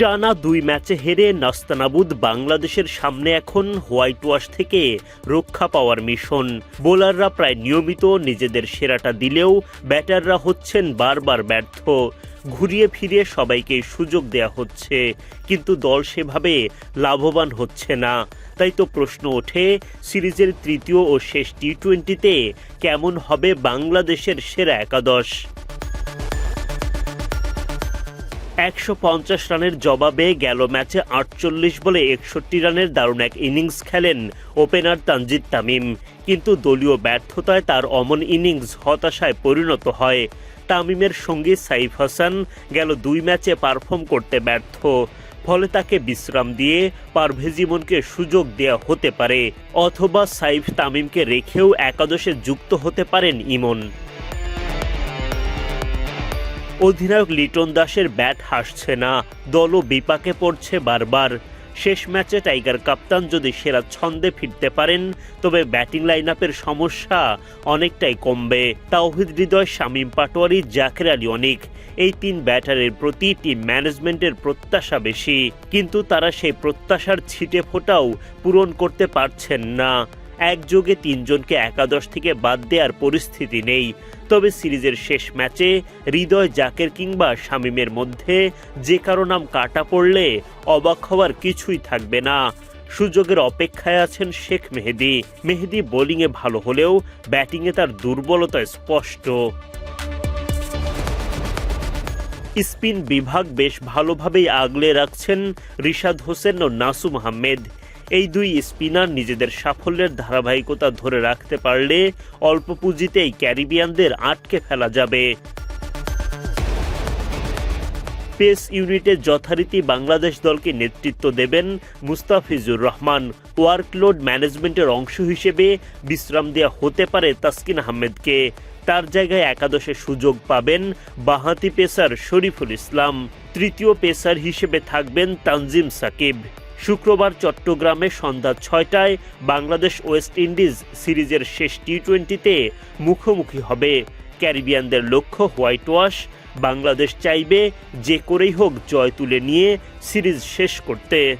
টানা দুই ম্যাচে হেরে নাস্তানাবুদ বাংলাদেশের সামনে এখন হোয়াইট ওয়াশ থেকে রক্ষা পাওয়ার মিশন। বোলাররা প্রায় নিয়মিত নিজেদের সেরাটা দিলেও ব্যাটাররা হচ্ছেন বারবার ব্যর্থ। ঘুরিয়ে ফিরিয়ে সবাইকে সুযোগ দেয়া হচ্ছে, কিন্তু দল সেভাবে লাভবান হচ্ছে না। তাই তো প্রশ্ন ওঠে, সিরিজের তৃতীয় ও শেষ টি টোয়েন্টিতে কেমন হবে বাংলাদেশের সেরা একাদশ? একশো পঞ্চাশ রানের জবাবে গেল ম্যাচে আটচল্লিশ বলে একষট্টি রানের দারুণ এক ইনিংস খেলেন ওপেনার তানজিদ তামিম। কিন্তু দলীয় ব্যর্থতায় তার অমন ইনিংস হতাশায় পরিণত হয়। তামিমের সঙ্গী সাইফ হাসান গেল দুই ম্যাচে পারফর্ম করতে ব্যর্থ। ফলে তাকে বিশ্রাম দিয়ে পারভেজিমনকে সুযোগ দেয়া হতে পারে, অথবা সাইফ তামিমকে রেখেও একাদশে যুক্ত হতে পারেন ইমন। অধিনায়ক লিটন দাসের ব্যাট হাসছে না। দলও বিপাকে পড়ছে বারবার। শেষ ম্যাচে টাইগার কাপ্তান যদি সেরা ছন্দে ফিরতে পারেন, তবে ব্যাটিং লাইন সমস্যা অনেকটাই কমবে। তাওহিদ হৃদয়, শামীম পাটোয়ারি, জাকের আলী অনিক। এই তিন ব্যাটারের প্রতি টিম ম্যানেজমেন্টের প্রত্যাশা বেশি। কিন্তু তারা সেই প্রত্যাশার ছিটে ফোটাও পূরণ করতে পারছেন না। একযোগে তিনজনকে একাদশ থেকে বাদ দেওয়ার পরিস্থিতি নেই। তবে সিরিজের শেষ ম্যাচে হৃদয় জাকের কিংবা শামীমের মধ্যে যে কারও নাম কাটা পড়লে অবাক হওয়ার কিছুই থাকবে না। সুযোগের অপেক্ষায় আছেন শেখ মেহেদি। মেহেদি বোলিংয়ে ভালো হলেও ব্যাটিংয়ে তার দুর্বলতা স্পষ্ট। স্পিন বিভাগ বেশ ভালোভাবেই আগলে রাখছেন রিশাদ হোসেন ও নাসুম আহমেদ। এই দুই স্পিনার নিজেদের সাফল্যের ধারাবাহিকতা ধরে রাখতে পারলে অল্প পুঁজিতেই ক্যারিবিয়ানদের আটকে ফেলা যাবে। পেস ইউনিটে যথারীতি বাংলাদেশ দলকে নেতৃত্ব দেবেন মুস্তাফিজুর রহমান। ওয়ার্কলোড ম্যানেজমেন্টের অংশ হিসেবে বিশ্রাম দেওয়া হতে পারে তাসকিন আহমেদকে। তার জায়গায় একাদশে সুযোগ পাবেন বাহাতি পেসার শরীফুল ইসলাম। তৃতীয় পেসার হিসেবে থাকবেন তানজিম সাকিব। শুক্রবার চট্টগ্রামে সন্ধ্যা ছয়টায় বাংলাদেশ ওয়েস্ট ইন্ডিজ সিরিজের শেষ টি টোয়েন্টিতে মুখোমুখি হবে। ক্যারিবিয়ানদের লক্ষ্য হোয়াইট ওয়াশ। বাংলাদেশ চাইবে যে করেই হোক জয় তুলে নিয়ে সিরিজ শেষ করতে।